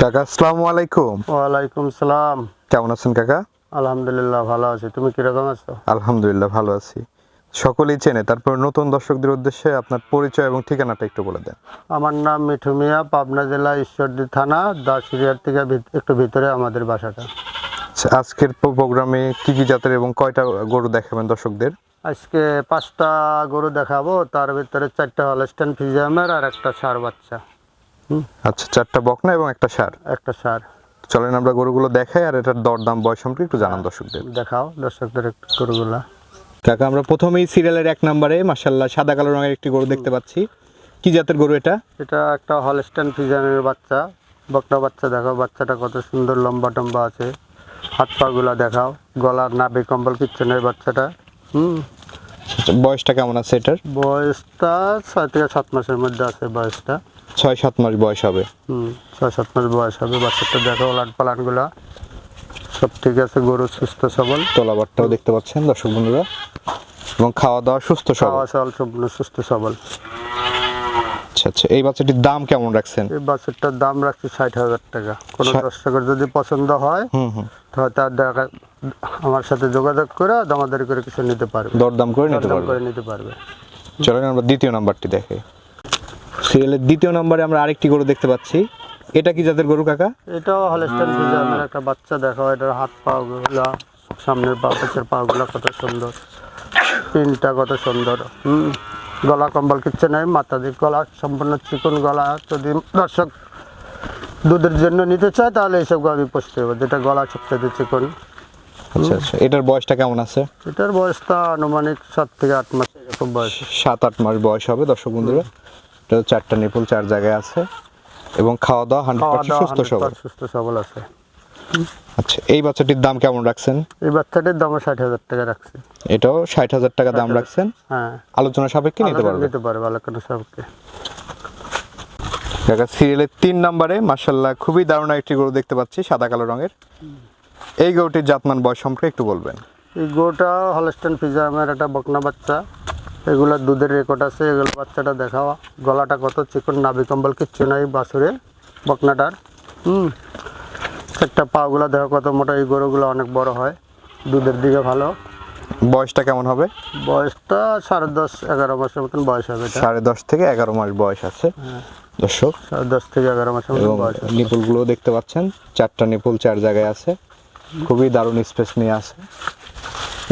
কাকা আসসালামু আলাইকুম। ওয়ালাইকুম সালাম। কেমন আছেন কাকা? আলহামদুলিল্লাহ ভালো আছি। তুমি কীরকম আছো? আলহামদুলিল্লাহ ভালো আছি। সকলেই চেনে তারপর নতুন দর্শকদের উদ্দেশ্যে আপনার পরিচয় এবং ঠিকানাটা একটু বলে দেন। আমার নাম মিঠু মিয়া পাবনা জেলা ঈশ্বরদী থানা দাসুরিয়ার থেকে একটু ভিতরে আমাদের বাসাটা। আচ্ছা, আজকের প্রোগ্রামে কি কি জাতের এবং কয়টা গরু দেখাবেন দর্শকদের? আজকে পাঁচটা গরু দেখাবো তার ভিতরে চারটা হলস্টেন ফিজিয়ামের আর একটা সার বাচ্চা। আচ্ছা চারটা বকনা এবং একটা সার। একটা সার। চলেন আমরা গরুগুলো দেখাই আর এটার দরদাম বয়স সম্পর্কে একটু জানান দর্শকদের। দেখাও দর্শকদের একটু গরুগুলা। কাকা আমরা প্রথমেই সিরিয়ালের এক নম্বরে মাসাল্লাহ সাদা কালো রঙের একটি গরু দেখতে পাচ্ছি। কি জাতের গরু এটা? এটা একটা হলস্টেন ফিজিয়ামের বাচ্চা বকটা বাচ্চা দেখাও বাচ্চাটা কত সুন্দর লম্বা টম্বা আছে। হাত পাগুলা দেখাও গলার নাভি কম্বল কিচ্ছু নেই বাচ্চাটা। হুম। আচ্ছা, বয়সটা কেমন আছে এটার? বয়সটা ছয় থেকে সাত মাসের মধ্যে আছে বয়সটা। ছয় সাত মাস বয়স হবে। হুম ছয় সাত মাস বয়স হবে। বাচ্চাটা দেখো লাট পালানগুলা সব ঠিক আছে গরু সুস্থ সবল। তলাবারটাও দেখতে পাচ্ছেন দর্শক বন্ধুরা। এবং খাওয়া দাওয়া সুস্থ সব খাওয়া সবল সম্পূর্ণ সুস্থ সবল। আচ্ছা আচ্ছা এই বাচ্চাটির দাম কেমন রাখছেন? এই বাচ্চাটার দাম রাখছি ষাট হাজার টাকা। কোনো দর্শকের যদি পছন্দ হয় হুম হুম। তাহলে তার দেখা আমার সাথে যোগাযোগ করে দামাদারি করে কিছু নিতে পারবে। দরদাম করে নিতে পারবে। করে নিতে পারবে। চলেন আমরা দ্বিতীয় নাম্বারটি দেখে। সিরিয়ালের দ্বিতীয় নম্বরে আমরা আরেকটি গরু দেখতে পাচ্ছি। এটা কি জাতের গরু কাকা? এটাও হলস্টেন ফিজামের একটা বাচ্চা দেখো এটার হাত পা গুলা সামনের পা পেছের পা গুলা কত সুন্দর। পিনটা কত সুন্দর। হুম গলা কম্বল কিচ্ছু নাই মাথা দিয়ে গলা সম্পূর্ণ চিকন গলা। যদি দর্শক দুধের জন্য নিতে চায় তাহলে এইসব গাভি পুষতে হবে যেটা গলা সবচেয়ে চিকন। আচ্ছা আচ্ছা। এটার বয়সটা কেমন আছে? এটার বয়সটা আনুমানিক সাত থেকে আট মাস এরকম বয়স। সাত আট মাস বয়স হবে দর্শক বন্ধুরা। চারটা নিপুল চার জায়গায় আছে। এবং খাওয়া দাওয়া হান্ড্রেড পার্সেন্ট সুস্থ সবল। সুস্থ সবল আছে। আচ্ছা এই বাচ্চাটির দাম কেমন রাখছেন? এই বাচ্চাটির দাম ষাট হাজার টাকা রাখছি। এটাও ষাট হাজার টাকা দাম রাখছেন? হ্যাঁ। আলোচনা সাপেক্ষে নিতে পারবে। নিতে পারবে আলোচনা সবকে কাকা সিরিয়ালের তিন নম্বরে মার্শাল্লাহ খুবই দারুণ একটি গরু দেখতে পাচ্ছি সাদা কালো রঙের। এই গরুটির জাতমান বয়স সম্পর্কে একটু বলবেন। এই গরুটা হলস্টেন ফিজামের একটা বকনা বাচ্চা। এগুলোর দুধের রেকর্ড আছে এগুলো বাচ্চাটা দেখাও। গলাটা কত চিকন নাভি কম্বল কিচ্ছু নাই বাছুরে বকনাটার। হুম একটা পাগুলো দেখো কত মোটা এই গরুগুলো অনেক বড় হয়। দুধের দিকে ভালো। বয়সটা কেমন হবে? বয়সটা সাড়ে দশ এগারো মাসের মতন বয়স হবে সাড়ে দশ থেকে এগারো মাস বয়স আছে। দর্শক সাড়ে দশ থেকে এগারো মাসের এবং নিপুলগুলো দেখতে পাচ্ছেন চারটা নিপুল চার জায়গায় আছে। খুবই দারুণ স্পেস নিয়ে আছে।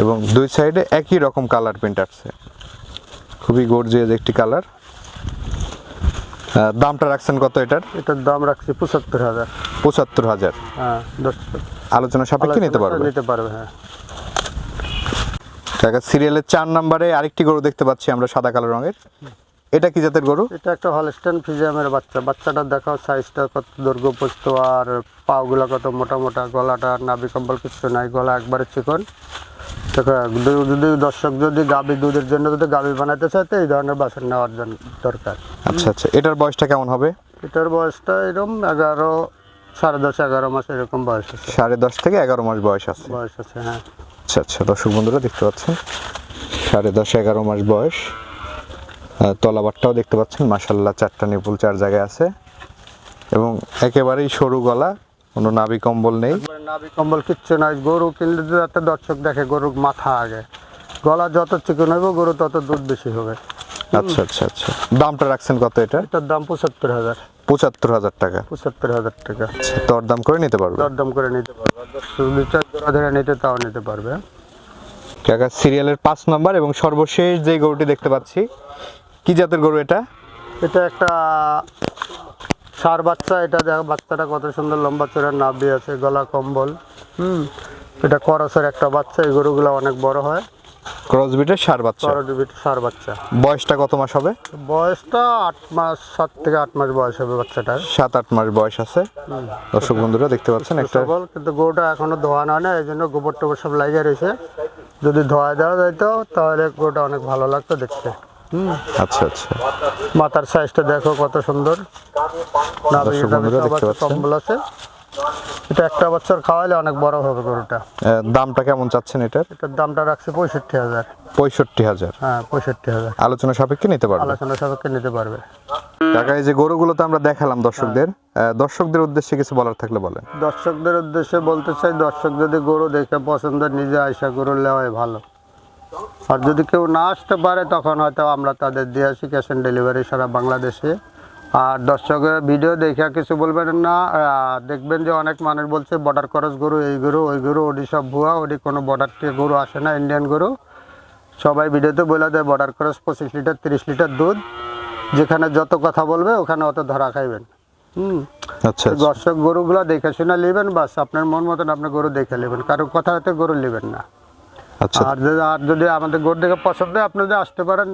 এবং দুই সাইডে একই রকম কালার প্রিন্ট আসছে খুবই গর্জিয়াস একটি কালার দামটা রাখছেন কত এটার? এটার দাম রাখছি পঁচাত্তর হাজার। পঁচাত্তর হাজার। হ্যাঁ আলোচনা সাপেক্ষে নিতে পারবে। নিতে পারবে হ্যাঁ। কাকা সিরিয়ালের চার নম্বরে আরেকটি গরু দেখতে পাচ্ছি আমরা সাদা কালো রঙের। এটা কি জাতের গরু? এটা একটা হলস্টেন ফিজিয়ামের বাচ্চা। বাচ্চাটা দেখাও সাইজটা কত দৈর্ঘ্য পোস্ত আর পাগুলো কত মোটা মোটা গলাটা নাভি কম্বল কিছু নাই গলা একবারে চিকন। যদি- দর্শক যদি গাভি দুধের জন্য যদি গাভি বানাতে চায় তো এই ধরনের বাসন নেওয়ার জন্য দরকার। আচ্ছা আচ্ছা। এটার বয়সটা কেমন হবে? এটার বয়সটা এরকম এগারো সাড়ে দশ এগারো মাস এরকম বয়স আছে। সাড়ে দশ থেকে এগারো মাস বয়স আছে। বয়স আছে হ্যাঁ। আচ্ছা আচ্ছা। দর্শক বন্ধুরা দেখতে পাচ্ছেন? সাড়ে দশ এগারো মাস বয়স। তলাবারটাও দেখতে পাচ্ছেন। মাসাল্লাহ চারটা নিপুল চার জায়গায় আছে। এবং একেবারেই সরু গলা কোনো নাভি কম্বল নেই। নাভি কম্বল কিচ্ছু নাই গরু কিনলে একটা দর্শক দেখে গরুর মাথা আগে। গলা যত চিকন হবে গরু তত দুধ বেশি হবে। আচ্ছা আচ্ছা আচ্ছা। দামটা রাখছেন কত এটা? এটার দাম পঁচাত্তর হাজার। পঁচাত্তর হাজার টাকা। পঁচাত্তর হাজার টাকা। আচ্ছা দরদাম করে নিতে পারবে? দরদাম করে নিতে পারবে। দশ জোড়া ধরে নিতে তাও নিতে পারবে। কাকা সিরিয়ালের পাঁচ নম্বর এবং সর্বশেষ যে গরুটি দেখতে পাচ্ছি কি জাতের গরু এটা? এটা একটা সার বাচ্চা এটা দেখ বাচ্চাটা কত সুন্দর লম্বা চোরার নাভি আছে গলা কম্বল। হুম। এটা করসের একটা বাচ্চা এই গরুগুলো অনেক বড় হয়। ক্রসবিটের সার বাচ্চা। করডিবিট সার বাচ্চা। বয়সটা কত মাস হবে? বয়সটা আট মাস সাত থেকে আট মাস বয়স হবে বাচ্চাটার। সাত আট মাস বয়স আছে। দর্শক বন্ধুরা দেখতে পাচ্ছেন একটা সবল কিন্তু গরুটা এখনও ধোয়ানো হয় না এই জন্য গোবর টোবর সব লাগিয়ে রয়েছে। যদি ধোয়া দেওয়া যাইতো তাহলে গরুটা অনেক ভালো লাগতো দেখতে। হুম। আচ্ছা আচ্ছা। মাথার সাইজটা দেখো কত সুন্দর। কম্বল আছে। এটা একটা বছর খাওয়াইলে অনেক বড় হবে গরুটা। দামটা কেমন চাচ্ছেন এটার? এটার দামটা রাখছে পঁয়ষট্টি হাজার। পঁয়ষট্টি হাজার। হ্যাঁ পঁয়ষট্টি হাজার। আলোচনা সাপেক্ষে নিতে পারবেন আলোচনা সাপেক্ষে নিতে পারবে। এই যে গরুগুলো তো আমরা দেখালাম দর্শকদের দর্শকদের উদ্দেশ্যে কিছু বলার থাকলে বলেন। দর্শকদের উদ্দেশ্যে বলতে চাই দর্শক যদি গরু দেখে পছন্দ নিজে আয়সা গরু নেওয়াই ভালো। আর যদি কেউ না আসতে পারে তখন হয়তো আমরা তাদের দিয়ে আসি ক্যাশ অন ডেলিভারি সারা বাংলাদেশে। আর দর্শকের ভিডিও দেখে কিছু বলবেন না। দেখবেন যে অনেক মানুষ বলছে বর্ডার ক্রস গরু এই গরু ওই গরু ওডি সব ভুয়া ওডি কোনো বর্ডার থেকে গরু আসে না ইন্ডিয়ান গরু। সবাই ভিডিওতে বলে দেয় বর্ডার করস পঁচিশ লিটার তিরিশ লিটার দুধ যেখানে যত কথা বলবে ওখানে অত ধরা খাইবেন। হুম। আচ্ছা আচ্ছা। দর্শক গরুগুলো দেখে শুনে নেবেন বাস আপনার মন মতন আপনি গরু দেখে নেবেন। কারও কথা হতে গরু নেবেন না। আর যদি আর যদি আমাদের গরু দেখে পছন্দ হয় আপনি যদি আসতে পারেন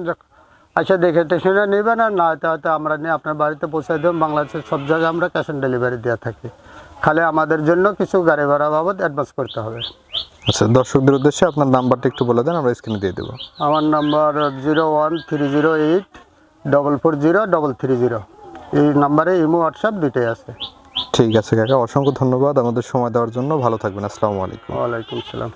আচ্ছা দেখে টেখে শুনে নেবেন আর না হয়তো হয়তো আমরা নিয়ে আপনার বাড়িতে পৌঁছে দেবেন বাংলাদেশের সব জায়গায় আমরা ক্যাশ অন ডেলিভারি দেওয়া থাকি। খালি আমাদের জন্য কিছু গাড়ি ভাড়া বাবদ অ্যাডভান্স করতে হবে। আচ্ছা দর্শকদের উদ্দেশ্যে আপনার নাম্বারটা একটু বলে দেন আমরা স্ক্রিনে দিয়ে দেবো। আমার number zero one three zero eight double four zero double three zero এই নাম্বারে ইমো হোয়াটসঅ্যাপ দুটোই আছে। ঠিক আছে কাকা। অসংখ্য ধন্যবাদ আমাদের সময় দেওয়ার জন্য। ভালো থাকবেন। আসসালামু আলাইকুম। ওয়ালাইকুম সালাম